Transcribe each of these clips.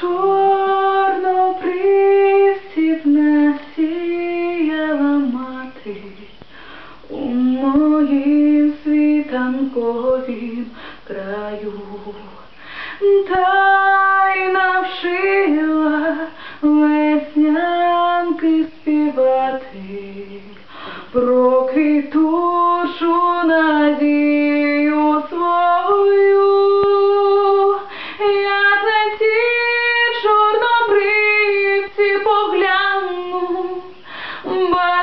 Чорнобривців насіяла мати у моїм краю, та й навчила веснянки співати про квітучу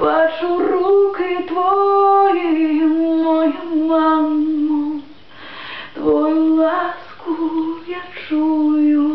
бачу руки твої, моя мамо, твою ласку я чую.